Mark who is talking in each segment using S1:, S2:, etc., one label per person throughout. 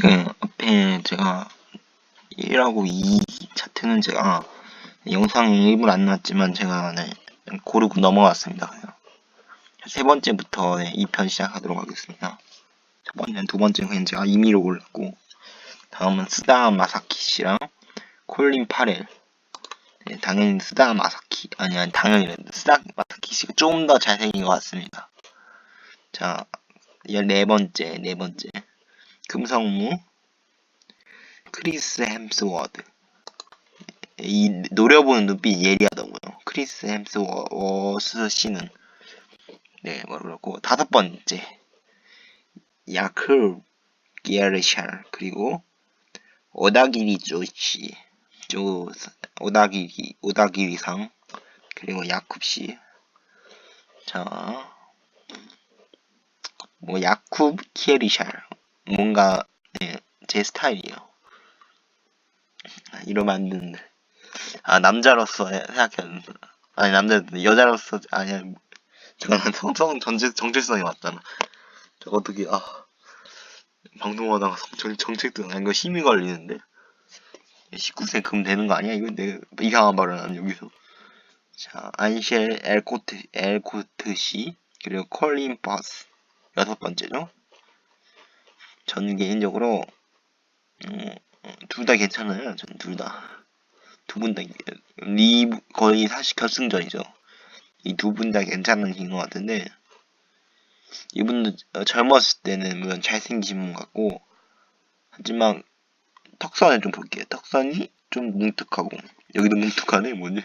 S1: 네, 앞에 제가 1하고 2 차트는 제가 영상에 일부러 안 나왔지만 제가 네, 고르고 넘어왔습니다. 세 번째부터 네, 2편 시작하도록 하겠습니다. 첫 번째는 두 번째는 제가 임의로 골랐고 다음은 스다 마사키 씨랑 콜린 파렐 네, 당연히 스다 마사키 아니 아니 당연히 스다 마사키 씨가 좀더 잘생긴 것 같습니다. 자, 네 번째 네 번째 금성무 크리스 햄스워드 이 노려보는 눈빛 예리하더군요. 크리스 햄스워스 씨는 네 뭐라고 다섯 번째 야크 기아르샬 그리고 오다기리 조씨 조 오다기리 오다기리상 그리고 야쿱 씨. 자, 뭐 야쿱 키에리샬 뭔가 네, 제 스타일이에요. 이러면 안 되는데. 아 남자로서 생각했는데 아니 남자 여자로서 아니 야 잠깐만 성성 정체 정체성이 맞잖아. 저 어떻게 아 방송하다가 정, 정체성 아닌 거 힘이 걸리는데 19세 금 되는 거 아니야? 이거 내가 이상한 발언 여기서. 자 안셸 엘코트 엘코트 씨 그리고 콜린 버스 여섯 번째죠. 저는 개인적으로 음, 둘다 괜찮아요. 저는 둘 다. 두 분 다, 리, 거의 사실 결승전이죠. 이 두 분 다 괜찮은 팀것 같은데, 이분도 젊었을 때는 물론 잘생기신 분 같고, 하지만 턱선을 좀 볼게요. 턱선이 좀 뭉툭하고, 여기도 뭉툭하네, 뭐지?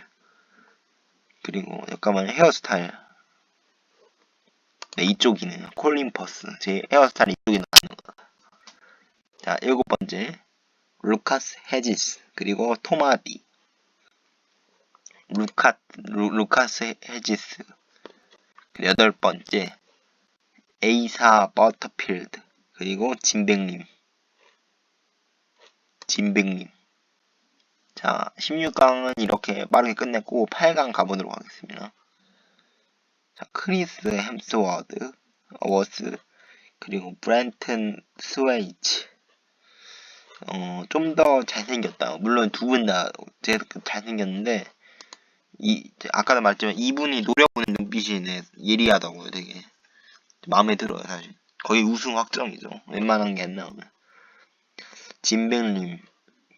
S1: 그리고 약간 헤어스타일. 네, 이쪽이네요. 콜린 퍼스. 제 헤어스타일 이쪽이 나는 거. 자, 일곱 번째. 루카스 헤지스. 그리고 토마디. 루카, 루, 루카스 헤지스. 여덟 번째. 에이사 버터필드. 그리고 진백님. 진백님. 자, 16강은 이렇게 빠르게 끝냈고, 8강 가보도록 하겠습니다. 자, 크리스 햄스워드, 어워스, 그리고 브랜튼 스웨이츠. 어, 좀 더 잘생겼다. 물론 두 분 다 잘생겼는데, 이, 아까도 말했지만 이분이 노려보는 눈빛이 네, 예리하다고요, 되게. 마음에 들어요, 사실. 거의 우승 확정이죠. 웬만한 게 안 나오면. 진백님,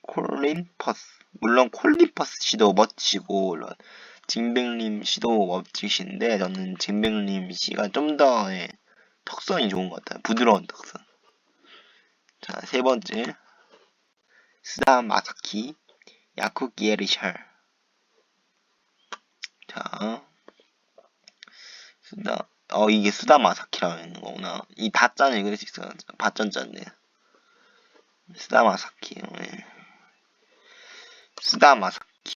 S1: 콜린 퍼스. 물론 콜린 퍼스 씨도 멋지고, 물론 진백님 씨도 멋지신데, 저는 진백님 씨가 좀더 예, 턱선이 좋은 것 같아요. 부드러운 턱선. 자, 세 번째. 스다 마사키, 야쿠 기에리샬. 자, 수다, 어, 이게 수다 마사키라고 있는 거구나. 이 다짠을 읽을 수 있어요. 바짠짠네. 수다 마사키, 네. 수다 마사키.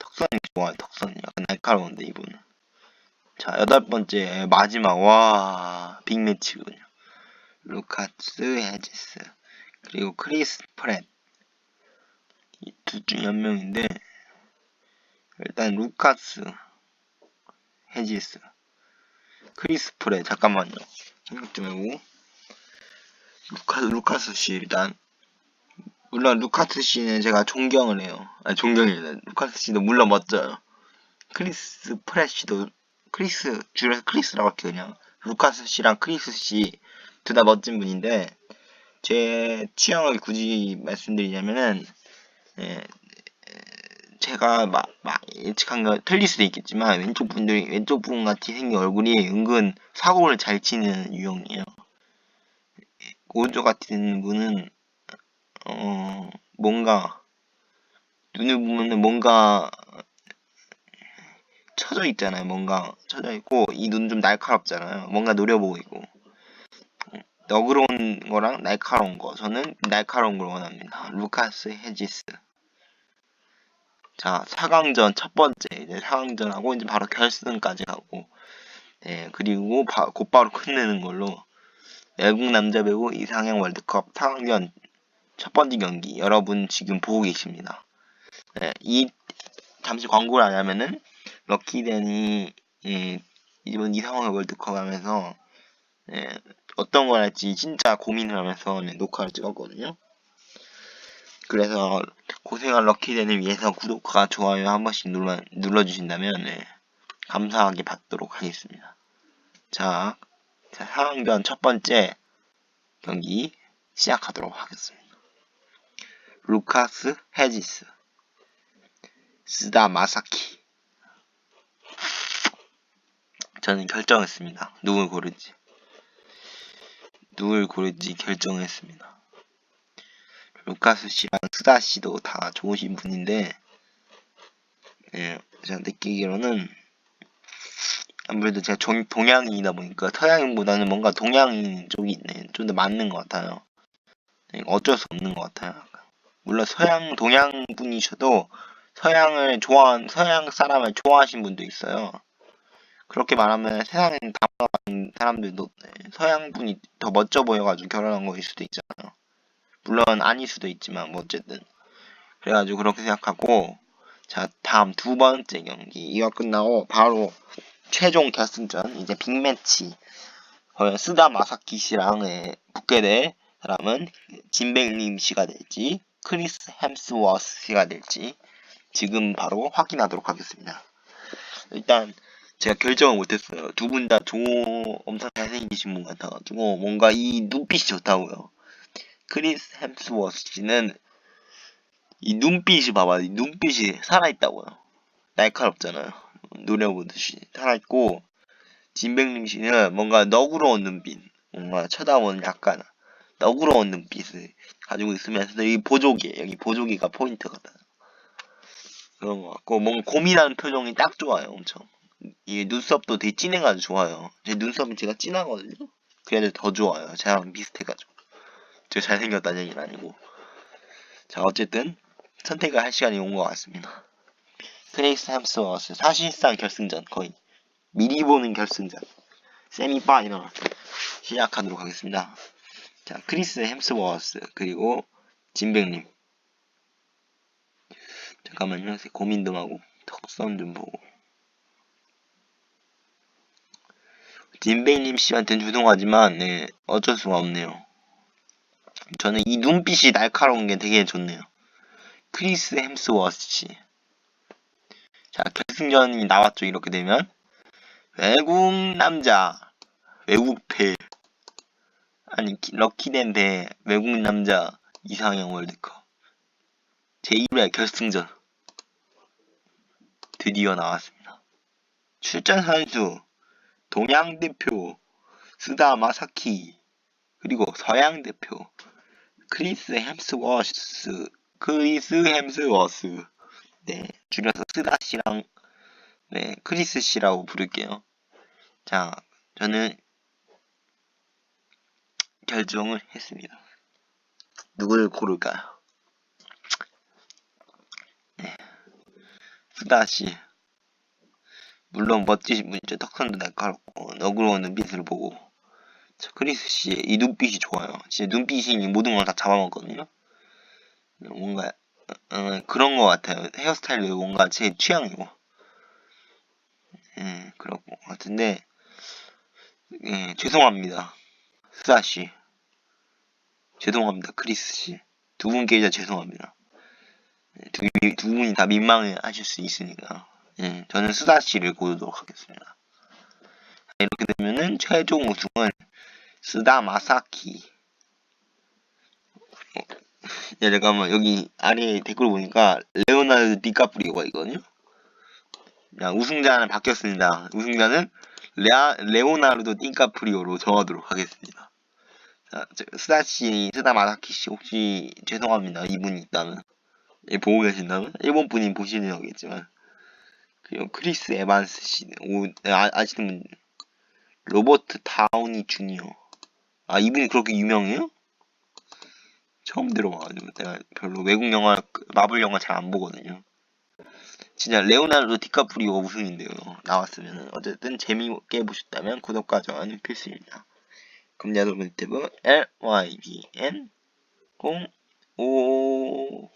S1: 턱선이 좋아요, 턱선이. 약간 날카로운데, 이분은. 자, 여덟 번째, 마지막, 와, 빅매치군요. 루카스 헤지스. 그리고 크리스 프렛. 이둘 중에 한 명인데, 일단 루카스 헤지스. 크리스 프레 잠깐만요. 생각 좀 해보고. 루카, 루카스 씨 일단. 물론 루카스 씨는 제가 존경을 해요. 아니 존경이래 루카스 씨도 물론 멋져요. 크리스 프레 씨도 크리스 줄여서 크리스라고 할게요 그냥. 루카스 씨랑 크리스 씨 둘 다 멋진 분인데 제 취향을 굳이 말씀드리자면은 예, 제가 막, 막 예측한 거 틀릴 수도 있겠지만 왼쪽 분들이 왼쪽 분 같이 생긴 얼굴이 은근 사고를 잘 치는 유형이에요. 오른쪽 같은 분은 어 뭔가 눈을 보면은 뭔가 쳐져 있잖아요. 뭔가 쳐져 있고 이 눈 좀 날카롭잖아요. 뭔가 노려보고 있고 너그러운 거랑 날카로운 거 저는 날카로운 걸 원합니다. 루카스 헤지스 자, 4강전 첫 번째 이제 4강전하고 이제 바로 결승까지 가고 네, 그리고 바, 곧바로 끝내는 걸로 외국 남자 배우 이상형 월드컵 4강전 첫 번째 경기 여러분 지금 보고 계십니다. 네, 이 잠시 광고를 안 하면은 럭키댄이 예, 이번 이상형 월드컵 하면서 네, 어떤 걸 할지 진짜 고민을 하면서 네, 녹화를 찍었거든요. 그래서 고생한 럭키댄을 위해서 구독과 좋아요 한 번씩 눌러, 눌러주신다면 네, 감사하게 받도록 하겠습니다. 자, 자 상황전 첫 번째 경기 시작하도록 하겠습니다. 루카스 헤지스 스다 마사키 저는 결정했습니다. 누굴 고를지 누굴 고를지 결정했습니다. 루카스 씨랑 스다 씨도 다 좋으신 분인데 예, 제가 느끼기로는 아무래도 제가 종, 동양인이다 보니까 서양인보다는 뭔가 동양인 쪽이 네, 좀더 맞는 것 같아요. 네, 어쩔 수 없는 것 같아요. 물론 서양 동양 분이셔도 서양을 좋아한 서양 사람을 좋아하신 분도 있어요. 그렇게 말하면 세상에 다 사람들도 네, 서양 분이 더 멋져 보여가지고 결혼한 거일 수도 있잖아요. 물론 아닐 수도 있지만 뭐 어쨌든 그래가지고 그렇게 생각하고 자 다음 두 번째 경기 이거 끝나고 바로 최종 결승전 이제 빅매치 과연 스다 마사키 씨랑 예, 붙게 될 사람은 진백님 씨가 될지 크리스 햄스워스 씨가 될지 지금 바로 확인하도록 하겠습니다. 일단 제가 결정을 못했어요. 두 분 다 조 엄청 잘생기신 분 같아가지고 뭔가 이 눈빛이 좋다고요. 크리스 햄스워스 씨는 이 눈빛이 봐봐, 이 눈빛이 살아있다고요. 날카롭잖아요. 노려보듯이 살아있고 진백림 씨는 뭔가 너그러운 눈빛, 뭔가 쳐다보는 약간 너그러운 눈빛을 가지고 있으면서 이 보조개, 여기 보조개가 포인트거든. 그런 것 같고 뭔가 고민하는 표정이 딱 좋아요, 엄청. 이 눈썹도 되게 진해가지고 좋아요. 제 눈썹이 제가 진하거든요. 그래도 더 좋아요. 저랑 비슷해가지고. 제가 잘생겼다는 얘기는 아니고. 자, 어쨌든 선택을 할 시간이 온 것 같습니다. 크레이스 햄스워스 사실상 결승전 거의 미리 보는 결승전 세미 파이널 시작하도록 하겠습니다. 자, 크리스 햄스워스 그리고 진백님 잠깐만요. 고민 좀 하고 턱선 좀 보고 진백님 씨한테는 죄송하지만 네, 어쩔 수가 없네요. 저는 이 눈빛이 날카로운 게 되게 좋네요. 크리스 햄스워스 씨. 자, 결승전이 나왔죠. 이렇게 되면 외국 남자, 외국 배 아니 럭키댄 배 외국 남자 이상형 월드컵 제1회 결승전 드디어 나왔습니다. 출전 선수 동양 대표 스다 마사키 그리고 서양 대표 크리스 햄스워스 크리스 햄스워스 네 줄여서 스다 씨랑 네 크리스 씨라고 부를게요. 자 저는 결정을 했습니다. 누굴 고를까요? 네 스다 씨 물론 멋지신 분이죠. 턱선도 날카롭고 너그러운 눈빛을 보고 저 크리스 씨의 이 눈빛이 좋아요. 진짜 눈빛이 모든 걸 다 잡아먹거든요. 뭔가 어, 그런 것 같아요. 헤어스타일도 뭔가 제 취향이고 예, 그런 것 같은데 예, 죄송합니다. 스아 씨 죄송합니다. 크리스 씨 두 분께 이제 죄송합니다. 예, 두, 두 분이 다 민망해 하실 수 있으니까 예, 저는 스다 씨를 고르도록 하겠습니다. 이렇게 되면은 최종 우승은 스다 마사키. 어, 야, 잠깐만 여기 아래 댓글 보니까 레오나르도 디카프리오가 있거든요. 야, 우승자는 바뀌었습니다. 우승자는 레아, 레오나르도 디카프리오로 정하도록 하겠습니다. 자, 스다 씨, 스다 마사키 씨 혹시 죄송합니다. 이분이 있다면 예, 보고 계신다면 일본 분이 보시는 거겠지만 그리고 크리스 에반스 씨, 오, 아, 아시는 분, 로버트 다우니 주니어. 아, 이분이 그렇게 유명해요? 처음 들어봐가지고 내가 별로 외국 영화, 마블 영화 잘 안 보거든요. 진짜 레오나르도 디카프리오 우승인데요. 나왔으면 어쨌든 재미있게 보셨다면 구독과 좋아요는 필수입니다. 여러분 유튜브 LYBN 05